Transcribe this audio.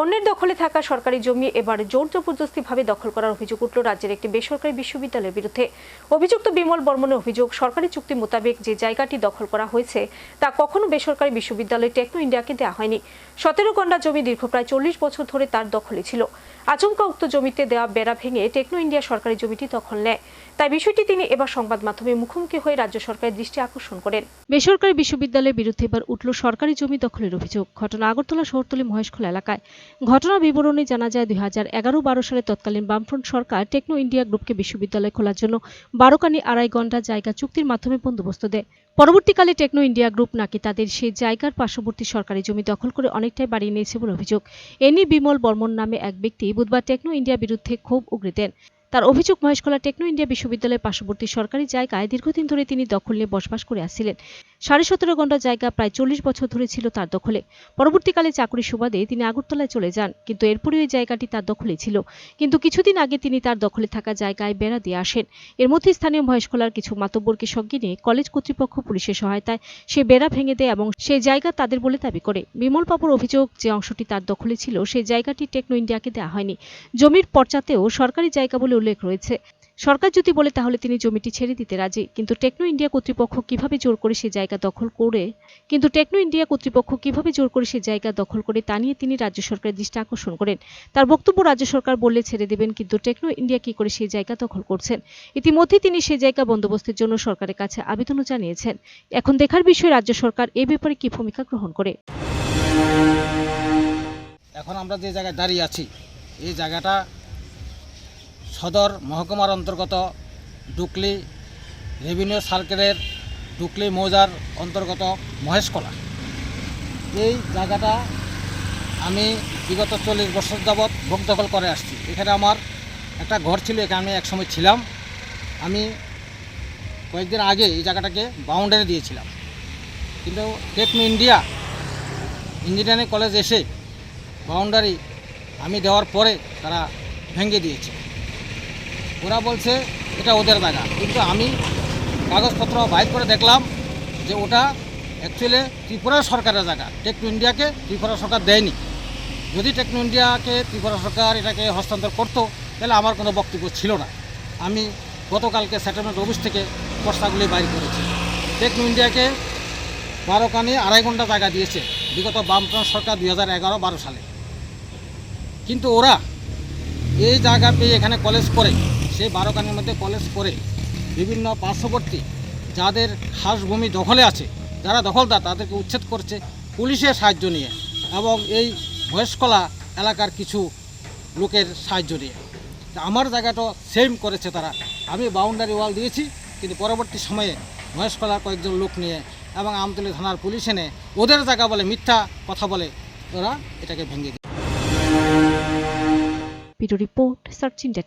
অন্যের দখলে থাকা সরকারি জমি এবার জোর জবরদস্তিভাবে দখল করার অভিযোগ উঠল রাজ্যের একটি বেসরকারি বিশ্ববিদ্যালয়ের বিরুদ্ধে। অভিযুক্ত বিমল বর্মনের অভিযোগ, সরকারি চুক্তি মোতাবেক যে জায়গাটি দখল করা হয়েছে, তা কখনো বেসরকারি বিশ্ববিদ্যালয় টেকনো ইন্ডিয়াকে দেওয়া হয়নি। সতেরো গন্ডা জমি দীর্ঘ প্রায় চল্লিশ বছর ধরে তার দখলে ছিল। আচমকা উক্ত জমিতে দেওয়া বেড়া ভেঙে টেকনো ইন্ডিয়া সরকারি জমিটি দখল নেয়। তাই বিষয়টি তিনি এবার সংবাদ মাধ্যমে মুখোমুখি হয়ে রাজ্য সরকারের দৃষ্টি আকর্ষণ করেন। বেসরকারি বিশ্ববিদ্যালয়ের বিরুদ্ধে এবার উঠল সরকারি জমি দখলের অভিযোগ। ঘটনা আগরতলা শহরতলি মহেশখোলা এলাকায়। ঘটনা বিবরণী জানা যায় দুই হাজার এগারো বারো সালে তৎকালীন বামফ্রন্ট সরকার টেকনো ইন্ডিয়া গ্রুপকে বিশ্ববিদ্যালয় খোলার জন্য বারোকানি আড়াই ঘণ্টা জায়গা চুক্তির মাধ্যমে বন্দোবস্ত দেয়। পরবর্তীকালে টেকনো ইন্ডিয়া গ্রুপ নাকি তাদের সেই জায়গার পার্শ্ববর্তী সরকারি জমি দখল করে অনেকটাই বাড়িয়ে নিয়েছে বলে অভিযোগ। এনি বিমল বর্মন নামে এক ব্যক্তি বুধবার টেকনো ইন্ডিয়া বিরুদ্ধে ক্ষোভ উগরে দেন। তার অভিযোগ, মহেশখোলা টেকনো ইন্ডিয়া বিশ্ববিদ্যালয়ের পার্শ্ববর্তী সরকারি জায়গায় দীর্ঘদিন ধরে তিনি দখল নিয়ে বসবাস করে আসছিলেন। সাড়ে সতেরো ঘণ্টা জায়গা, প্রায় চল্লিশ বছর ধরে ছিল তার দখলে। পরবর্তীকালে চাকরি সুবাদে তিনি আগরতলায় চলে যান, কিন্তু এরপরে ওই জায়গাটি তার দখলে ছিল। কিন্তু কিছুদিন আগে তিনি তার দখলে থাকা জায়গায় বেড়া দিয়ে আসেন। এর মধ্যে স্থানীয় মহেশখোলার কিছু মাতব্বরকে সঙ্গে নিয়ে কলেজ কর্তৃপক্ষ পুলিশের সহায়তায় সে বেড়া ভেঙে দেয় এবং সেই জায়গা তাদের বলে দাবি করে। বিমল বাবুর অভিযোগ যে অংশটি তার দখলে ছিল, সেই জায়গাটি টেকনো ইন্ডিয়াকে দেওয়া হয়নি। জমির পর্চাতেও সরকারি জায়গা বলে উল্লেখ রয়েছে। সরকার যদি বলে, তাহলে তিনি জমিটি ছেড়ে দিতে রাজি। কিন্তু টেকনো ইন্ডিয়া কর্তৃপক্ষ কীভাবে জোর করে সেই জায়গা দখল করে, কিন্তু টেকনো ইন্ডিয়া কর্তৃপক্ষ কীভাবে জোর করে সেই জায়গা দখল করে, তা নিয়ে তিনি রাজ্য সরকারের দৃষ্টি আকর্ষণ করেন। তার বক্তব্য রাজ্য সরকার বললে ছেড়ে দেবেন, কিন্তু টেকনো ইন্ডিয়া কি করে সেই জায়গা দখল করছেন? ইতিমধ্যে তিনি সেই জায়গা বন্দোবস্তের জন্য সরকারের কাছে আবেদনও জানিয়েছেন। এখন দেখার বিষয়, রাজ্য সরকার এ ব্যাপারে কি ভূমিকা গ্রহণ করে? এখন আমরা যে জায়গায় দাঁড়িয়ে আছি, এই জায়গাটা সদর মহকুমার অন্তর্গত ডুকলি রেভিনিউ সার্কেলের ডুকলি মৌজার অন্তর্গত মহেশকলা। এই জায়গাটা আমি বিগত চল্লিশ বছর যাবৎ ভোগ দখল করে আসছি। এখানে আমার একটা ঘর ছিল, এখানে আমি একসময় ছিলাম। আমি কয়েকদিন আগে এই জায়গাটাকে বাউন্ডারি দিয়েছিলাম। কিন্তু টেকনো ইন্ডিয়া ইঞ্জিনিয়ারিং কলেজ এসে বাউন্ডারি আমি দেওয়ার পরে তারা ভেঙে দিয়েছে। ওরা বলছে এটা ওদের জায়গা কিন্তু আমি কাগজপত্র বাইর করে দেখলাম যে ওটা অ্যাকচুয়ালি ত্রিপুরা সরকারের জায়গা। টেকনো ইন্ডিয়াকে ত্রিপুরা সরকার দেয়নি। যদি টেকনো ইন্ডিয়াকে ত্রিপুরা সরকার এটাকে হস্তান্তর করতো, তাহলে আমার কোনো বক্তব্য ছিল না। আমি গতকালকে সেটেলমেন্ট অফিস থেকে প্রস্তাবগুলি বাইর করেছি। টেকনো ইন্ডিয়াকে বারোকানি আড়াই ঘণ্টা জায়গা দিয়েছে। বিগত বামফ্রন্ট সরকার দুই হাজার এগারো বারো সালে। কিন্তু ওরা এই জায়গা পেয়ে এখানে কলেজ করে। সেই বারোকানির মধ্যে কলেজ করে বিভিন্ন পার্শ্ববর্তী যাদের খাস ভূমি দখলে আছে, যারা দখলদার তাদেরকে উচ্ছেদ করছে পুলিশের সাহায্য নিয়ে এবং এই মহেশকলা এলাকার কিছু লোকের সাহায্য নিয়ে। আমার জায়গাটা সেম করেছে তারা। আমি বাউন্ডারি ওয়াল দিয়েছি, কিন্তু পরবর্তী সময়ে মহেশকলার কয়েকজন লোক নিয়ে এবং আমতলী থানার পুলিশ এনে ওদের জায়গা বলে মিথ্যা কথা বলে ওরা এটাকে ভেঙে ভিডিও রিপোর্ট সার্চ ইন্ডিয়া